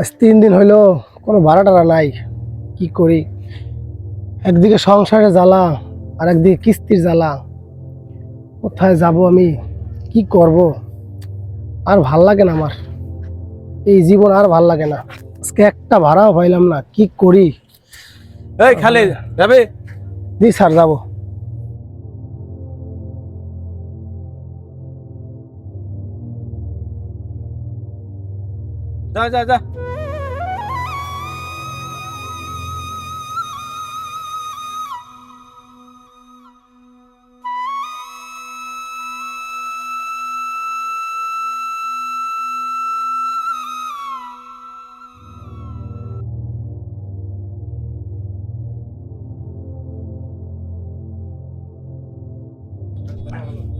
আজ তিন দিন হইল কোনো ভাড়া টাড়া নাই। কি করি? একদিকে সংসারে জ্বালা আর একদিকে কিস্তির জ্বালা। কোথায় যাব আমি? কি করব? আর ভালো লাগে না আমার। এই জীবন আর ভালো লাগে না। আজকে একটা ভাড়াও পাইলাম না। কি করি? এই যাবে? দি স্যার যাব। যা যা যা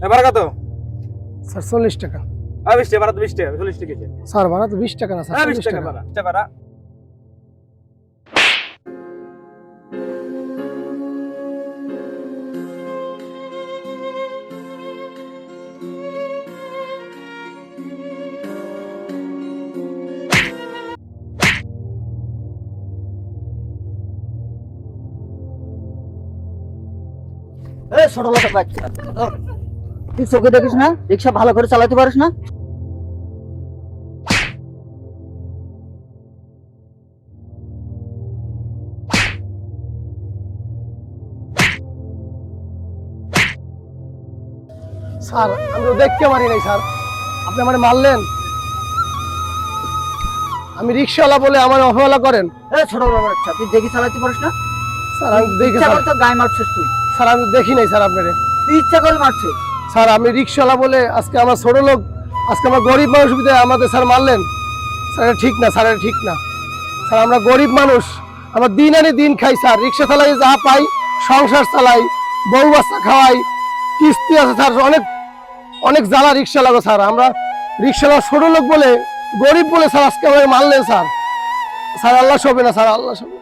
এবার কত স্যার চল্লিশ টাকা আর বিশ টাকা বিশ টাকা চল্লিশ টাকা স্যার ভাড়া তো বিশ টাকা না স্যার হ্যাঁ বিশ টাকা এই ছোট বাচ্চা। তুই চোখে দেখিস না রিক্সা ভালো করে চালাতে পারিস না। স্যার আমি তো দেখতে পারি নাই স্যার। আপনি আমার মারলেন। আমি রিক্সাওয়ালা বলে আমার অবহেলা করেন। এই ছোট লোকের বাচ্চা তুই দেখি চালাতে পারিস না? স্যার আমি দেখি গায়ে মারছিস তুই। স্যার আমি দেখি নাই স্যার আপনারে। তুই ইচ্ছা করে মারছিস। স্যার, আমি রিক্সাওয়ালা বলে আজকে আমার ছোট লোক, আজকে আমার গরিব মানুষ আমাদের স্যার মারলেন। স্যার, এটা ঠিক না, স্যার, এটা ঠিক না। স্যার, আমরা গরিব মানুষ, আমার দিন আনি দিন খাই, স্যার। রিক্সা চালাই যা পাই, সংসার চালাই, বউ বাচ্চা খাওয়াই, কিস্তি আছে, স্যার, অনেক অনেক জ্বালা রিক্সা লাগো স্যার। আমরা রিক্সাওয়ালা ছোট লোক বলে, গরিব বলে, স্যার, আজকে আমাকে মারলেন, স্যার। স্যার, আল্লাহ শোবে না, স্যার, আল্লাহ শোবে